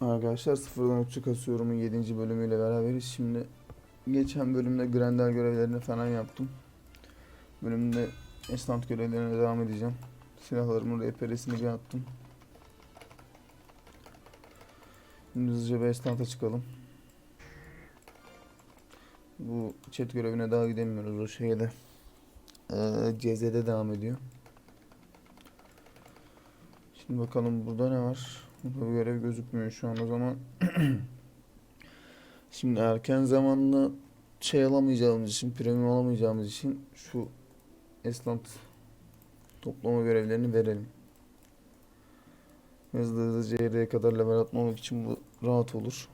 Arkadaşlar sıfırdan okçu kasıyorum'un 7. bölümüyle beraberiz. Şimdi geçen bölümde Grendel görevlerini falan yaptım. Bölümde esnaf görevlerine devam edeceğim. Silahlarımın RPR'sini bir attım. Şimdi hızlıca bir esnafta çıkalım. Bu chat görevine daha gidemiyoruz o şeyde. Ee, CZ'de devam ediyor. Şimdi bakalım burada ne var? Burada görev gözükmüyor şu an o zaman. Şimdi erken zamanla şey alamayacağımız için, premium alamayacağımız için şu esnaf toplama görevlerini verelim. Hızlı hızlı CR'ye kadar level atmamak için bu rahat olur.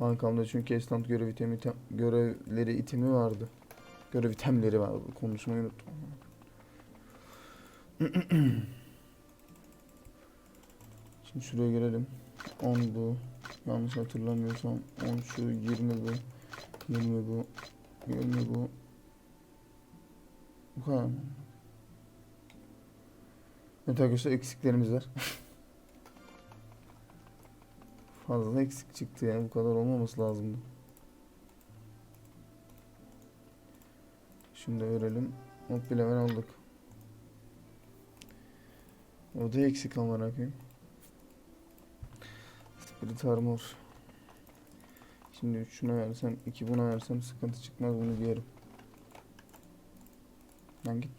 Bankamda çünkü esnaf görev itemi, item- görevleri itemi vardı. Görev itemleri vardı. Konuşmayı unuttum. Şimdi şuraya girelim. 10 bu. Yanlış hatırlamıyorsam 10 şu 20 bu. 20 bu. 20 bu. Bu kadar mı? Evet arkadaşlar eksiklerimiz var. Fazla eksik çıktı yani bu kadar olmaması lazımdı. Şimdi verelim. Hop bir level aldık. O da eksik ama koyayım. Spirit Armor. Şimdi 3 şuna versem, 2 buna versem sıkıntı çıkmaz bunu diyelim. Ben git.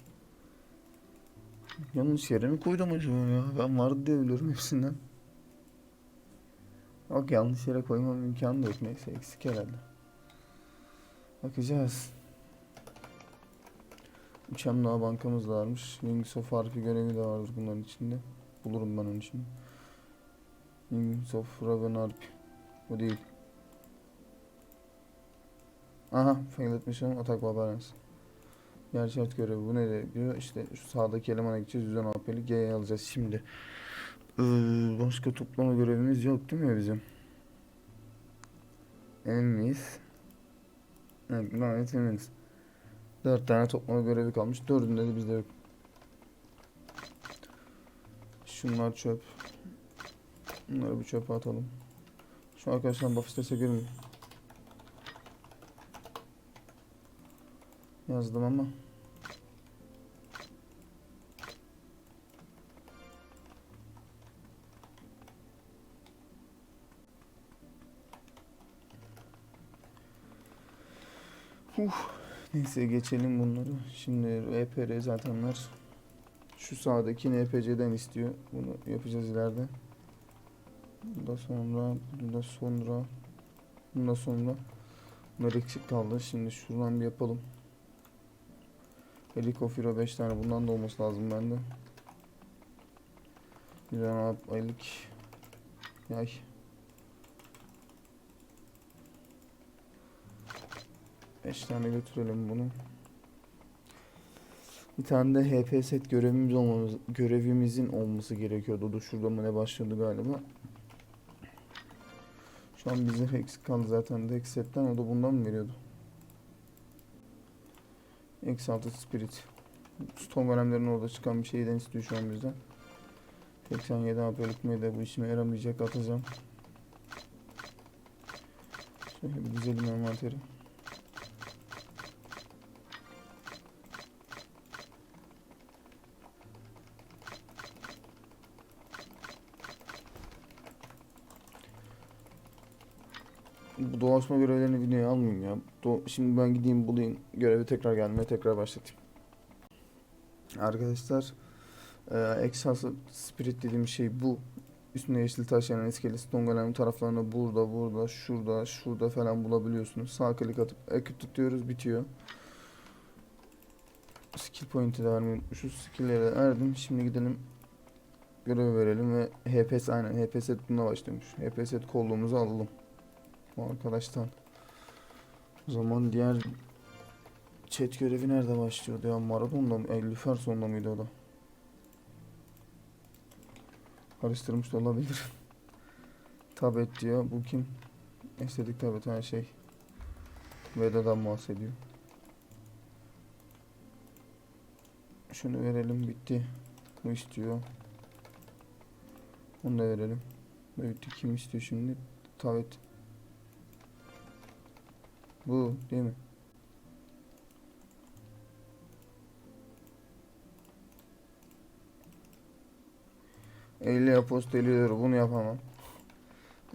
Yanlış yere mi koydum acaba ya? Ben vardı diye biliyorum hepsinden. Yok yanlış yere koymam imkanı da yok neyse eksik herhalde. Bakacağız. Uçan daha bankamız varmış. Wings of Arp'i görevi de vardır bunların içinde. Bulurum ben onun için. Wings of Raven Arp. O değil. Aha, fail mission atak balance. Gerçek görevi bu ne diyor? İşte şu sağdaki elemana gideceğiz. 110 AP'li G'ye alacağız şimdi. Ee, başka toplama görevimiz yok değil mi bizim? Emin miyiz? Evet, gayet eminiz. 4 tane toplama görevi kalmış. Dördünde de bizde yok. Şunlar çöp. Bunları bir çöpe atalım. Şu arkadaşlar buff istese girmiyor. Yazdım ama. Uf. Neyse geçelim bunları. Şimdi EPR zatenler şu sağdaki NPC'den istiyor. Bunu yapacağız ileride. Bunda sonra, bunda sonra, bunda sonra. Bunlar eksik kaldı. Şimdi şuradan bir yapalım. Helikofiro 5 tane bundan da olması lazım bende. Bir tane aylık yay. Beş tane götürelim bunu. Bir tane de HP set görevimiz olmamız, görevimizin olması gerekiyordu. Dur şurada mı ne başladı galiba. Şu an bizde eksik kaldı zaten de setten o da bundan mı veriyordu? Exalted Spirit. Stone golemlerin orada çıkan bir şeyden istiyor şu an bizden. 87 AP'lik de bu işime yaramayacak atacağım. Şöyle bir dizelim envanteri. Bu doğaçma görevlerini videoya almayayım ya. Do- Şimdi ben gideyim bulayım. Görevi tekrar gelmeye tekrar başlatayım. Arkadaşlar e, Exhaust Spirit dediğim şey bu. Üstünde yeşil taş yanan iskelet stone golem taraflarını burada, burada, şurada, şurada falan bulabiliyorsunuz. Sağ klik atıp ekip tutuyoruz bitiyor. Skill point'i de vermeyi unutmuşuz. Skill'lere erdim. Şimdi gidelim görevi verelim ve HPS aynen HPS bununla başlıyormuş. HPS kolluğumuzu alalım. Bu arkadaştan. O zaman diğer chat görevi nerede başlıyordu ya? Maradon'da mı? E, Lüferson'da mıydı o da? Karıştırmış da olabilir. tabet diyor. Bu kim? Estetik tabet her şey. Veda'dan bahsediyor. Şunu verelim bitti. Bu istiyor. Onu da verelim. Öğütü kim istiyor şimdi? Tavet. Bu değil mi? Elli aposto 50 euro bunu yapamam.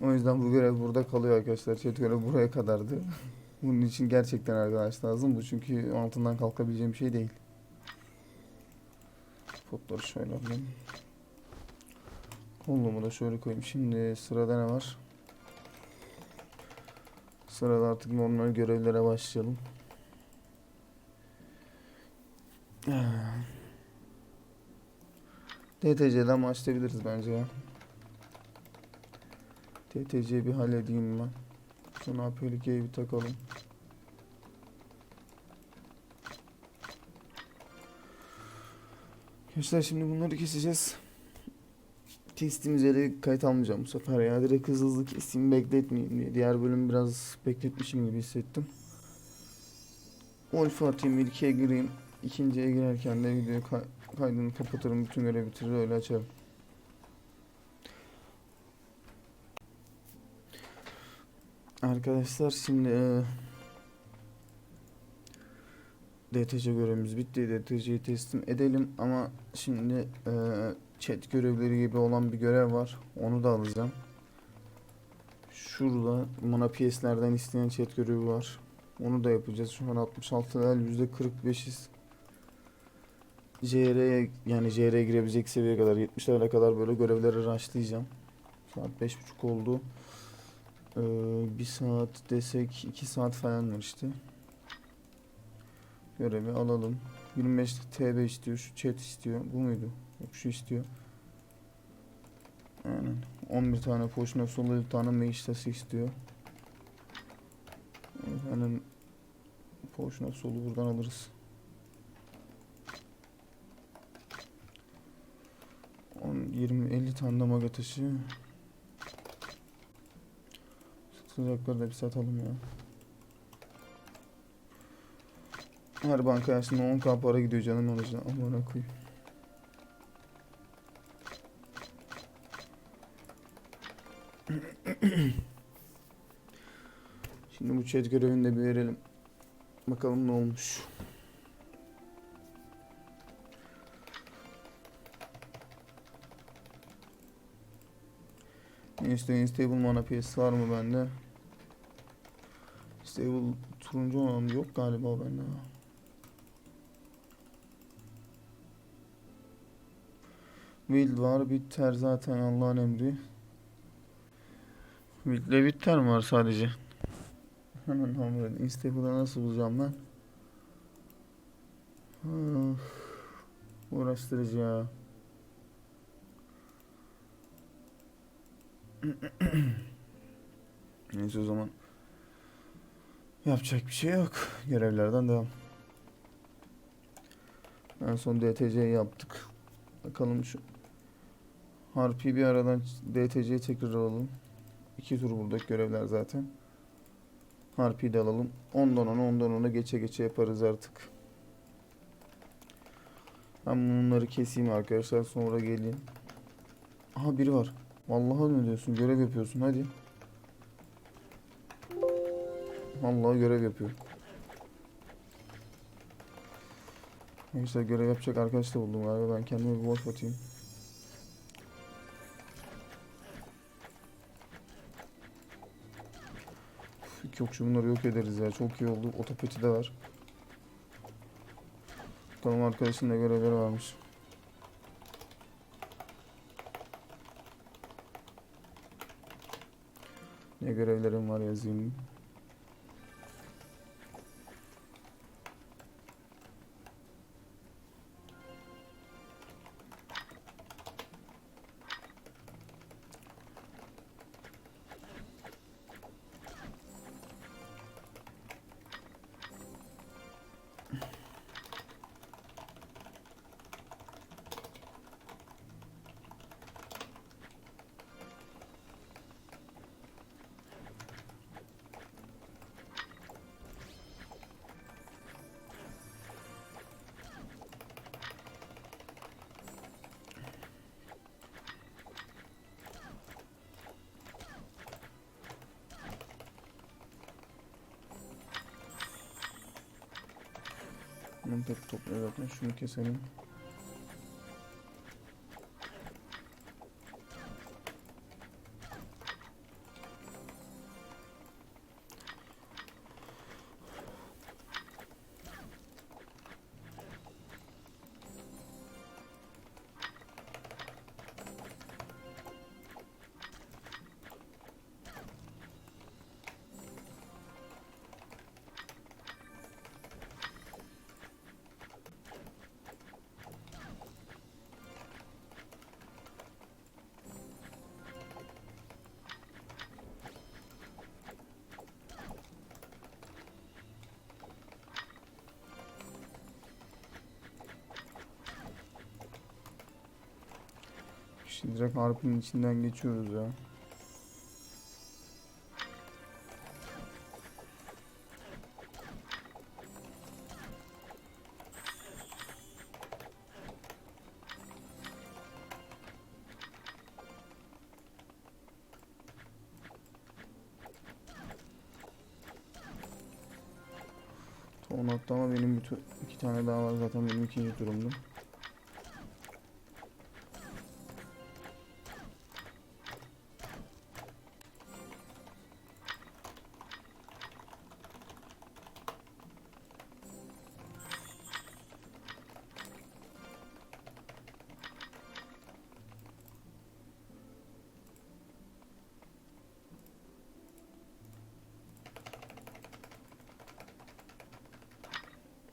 O yüzden bu görev burada kalıyor arkadaşlar. Chat görev buraya kadardı. Bunun için gerçekten arkadaş lazım. Bu çünkü altından kalkabileceğim bir şey değil. Potları şöyle alayım. Kolluğumu da şöyle koyayım. Şimdi sırada ne var? Sırada artık normal görevlere başlayalım. TTC'den başlayabiliriz bence ya. TTC'yi bir halledeyim ben. Sonra APLK'yi bir takalım. Arkadaşlar şimdi bunları keseceğiz. Kestiğimiz yere kayıt almayacağım bu sefer ya. Direkt hızlı hızlı keseyim bekletmeyeyim diye. Diğer bölüm biraz bekletmişim gibi hissettim. Wolf atayım, ilkiye gireyim. İkinciye girerken de video kay- kaydını kapatırım. Bütün görevi bitirir öyle açarım. Arkadaşlar şimdi eee DTC görevimiz bitti. DTC'yi teslim edelim ama şimdi eee, chat görevleri gibi olan bir görev var. Onu da alacağım. Şurada mana piyeslerden isteyen chat görevi var. Onu da yapacağız. Şu an 66 level %45'iz. JR'ye yani JR'ye girebilecek seviyeye kadar 70'lere kadar böyle görevleri rushlayacağım. Saat 5.30 oldu. Ee, bir saat desek 2 saat falan var işte. Görevi alalım. 25 TB istiyor. Şu chat istiyor. Bu muydu? Yok şu istiyor. Aynen. 11 tane of soul, 50 tane mage tası istiyor. Potion of soul'u buradan alırız. 10, 20, 50 tane de maga taşı. Satılacakları da bir satalım ya. Her banka aslında 10k para gidiyor canım alıcına. Amına koyayım. Şimdi bu chat görevini de bir verelim. Bakalım ne olmuş. Insta Instable mana piyesi var mı bende? Stable turuncu olan yok galiba bende. Wild var, bitter zaten Allah'ın emri. Wild'le bitter mi var sadece? Hemen hamur. Instable'ı nasıl bulacağım ben? Of, uğraştırıcı ya. Neyse o zaman. Yapacak bir şey yok. Görevlerden devam. En son DTC'yi yaptık. Bakalım şu Harpy'yi bir aradan DTC'ye tekrar alalım. İki tur buradaki görevler zaten. Harpy'yi de alalım. Ondan ona ondan ona geçe geçe yaparız artık. Ben bunları keseyim arkadaşlar sonra geleyim. Aha biri var. Vallahi ne diyorsun? Görev yapıyorsun hadi. Vallahi görev yapıyor. Neyse görev yapacak arkadaş da buldum galiba. Ben kendime bir wolf atayım. İki okçu bunları yok ederiz ya. Çok iyi oldu. Otopeti de var. Tamam arkadaşın da görevleri varmış. Ne görevlerim var yazayım. Tek topluyor zaten. Şunu keselim. Şimdi direkt harpinin içinden geçiyoruz ya. Ton attı ama benim iki tane daha var zaten benim ikinci turumdu.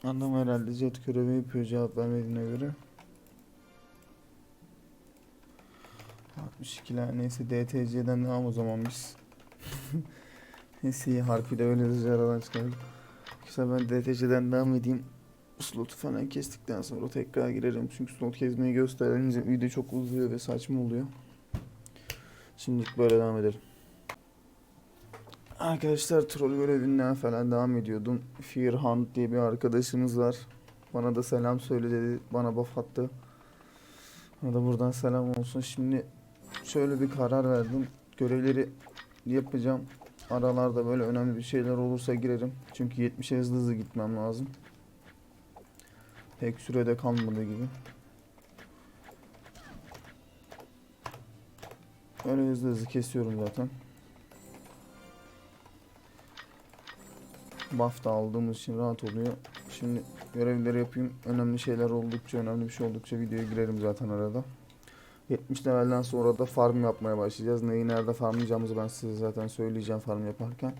Adam herhalde jet görevi yapıyor cevap vermediğine göre. 62'ler neyse DTC'den devam o zaman biz. neyse iyi harfi de öyle hızlıca aradan çıkardık. İşte ben DTC'den devam edeyim. Slotu falan kestikten sonra tekrar girerim. Çünkü slot kesmeyi gösterince video çok uzuyor ve saçma oluyor. Şimdilik böyle devam edelim. Arkadaşlar troll görevinden falan devam ediyordum. Fear Hunt diye bir arkadaşımız var. Bana da selam söyle dedi. Bana buff attı. Ona da buradan selam olsun. Şimdi şöyle bir karar verdim. Görevleri yapacağım. Aralarda böyle önemli bir şeyler olursa girerim. Çünkü 70'e hızlı hızlı gitmem lazım. Pek sürede kalmadı gibi. Öyle hızlı hızlı kesiyorum zaten. Buff da aldığımız için rahat oluyor. Şimdi görevleri yapayım. Önemli şeyler oldukça, önemli bir şey oldukça videoya girerim zaten arada. 70 levelden sonra da farm yapmaya başlayacağız. Neyi nerede farmlayacağımızı ben size zaten söyleyeceğim farm yaparken.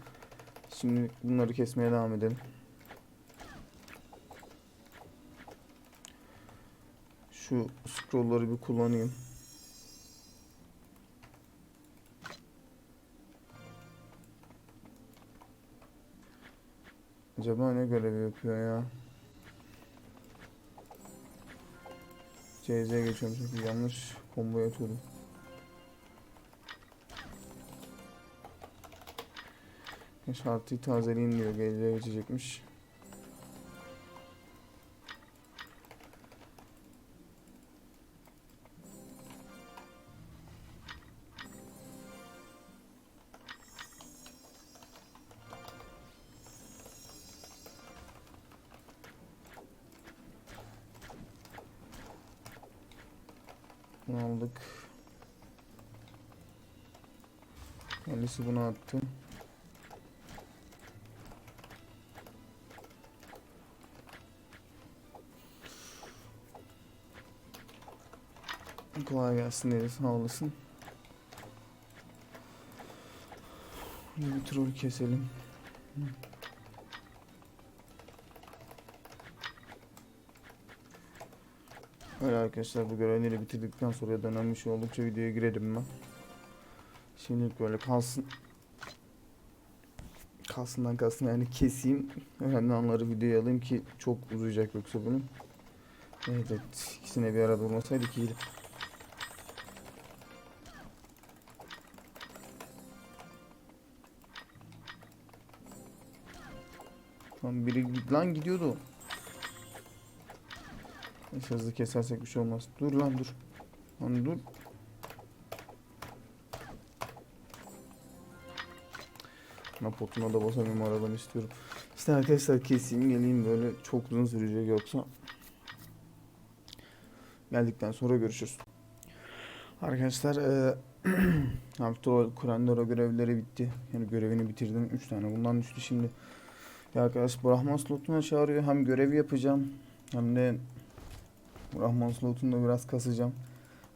Şimdi bunları kesmeye devam edelim. Şu scrollları bir kullanayım. Acaba ne görevi yapıyor ya? CZ geçiyorum çünkü yanlış combo atıyorum. Şartıyı tazeleyin diyor. GC geçecekmiş. Kendisi bunu attı. Kolay gelsin dedi sağ olasın. Bir troll keselim. Öyle arkadaşlar bu görevleri bitirdikten sonra şey oldukça videoya girelim ben. Şimdilik böyle kalsın. Kalsından kalsın yani keseyim. Önemli anları videoya alayım ki çok uzayacak yoksa bunun. Evet, ikisine bir arada olmasaydık iyiydi. Lan biri lan gidiyordu. Neyse hızlı kesersek bir şey olmaz. Dur lan dur. Lan dur. Ana potuna da basamıyorum aradan istiyorum. İşte arkadaşlar keseyim geleyim böyle çok uzun sürecek yoksa. Geldikten sonra görüşürüz. Arkadaşlar eee Hafta Kurandora görevleri bitti. Yani görevini bitirdim. 3 tane bundan düştü şimdi. Ya arkadaş Brahman slotuna çağırıyor. Hem görevi yapacağım hem de Brahman slotunu da biraz kasacağım.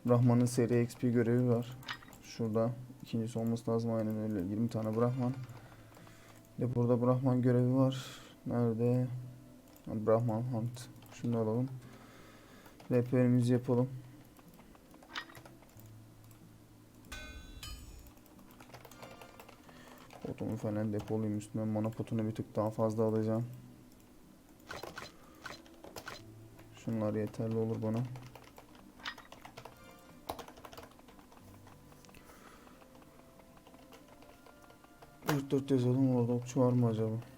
Brahman'ın seri XP görevi var. Şurada ikincisi olması lazım aynen öyle. 20 tane Brahman. De burada Brahman görevi var. Nerede? Brahman Hunt. Şunu alalım. Rehberimizi yapalım. Potumu falan depolayayım üstüne mana potunu bir tık daha fazla alacağım. Şunlar yeterli olur bana. төрт төрт жыл болду чыгарма жабы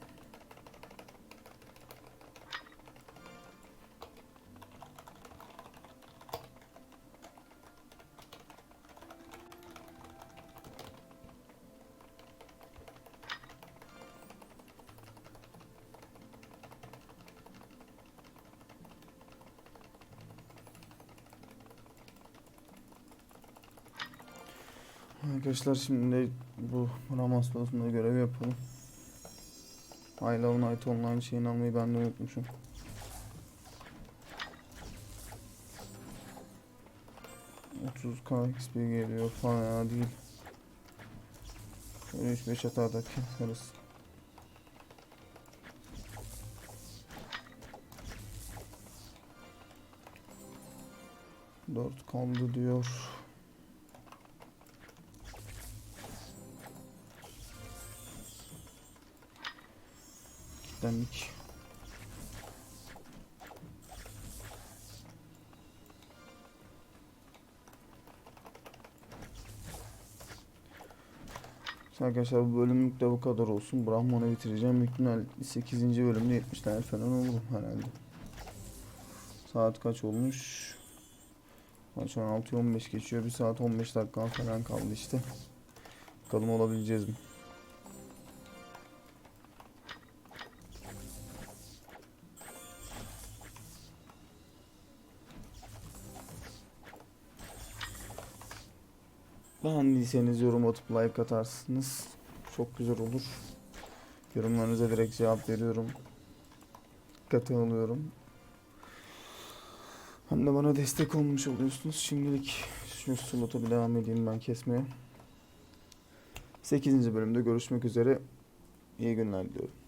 Arkadaşlar şimdi bu Ramas Los'unda görev yapalım. I Love Night Online şeyini almayı ben de unutmuşum. Otuz k XP geliyor fena değil. Şöyle 3-5 hata da keseriz. Dört kaldı diyor. Kilitlendik. Arkadaşlar bu bölümlük de bu kadar olsun. Brahman'ı bitireceğim. Büyük ihtimal 8. bölümde 70 tane falan olur herhalde. Saat kaç olmuş? Kaç 16-15 geçiyor. 1 saat 15 dakika falan kaldı işte. Bakalım olabileceğiz mi? Beğendiyseniz yorum atıp like atarsınız. Çok güzel olur. Yorumlarınıza direkt cevap veriyorum. Dikkate alıyorum. Hem de bana destek olmuş oluyorsunuz. Şimdilik şu slota bir devam edeyim ben kesmeye. 8. bölümde görüşmek üzere. İyi günler diliyorum.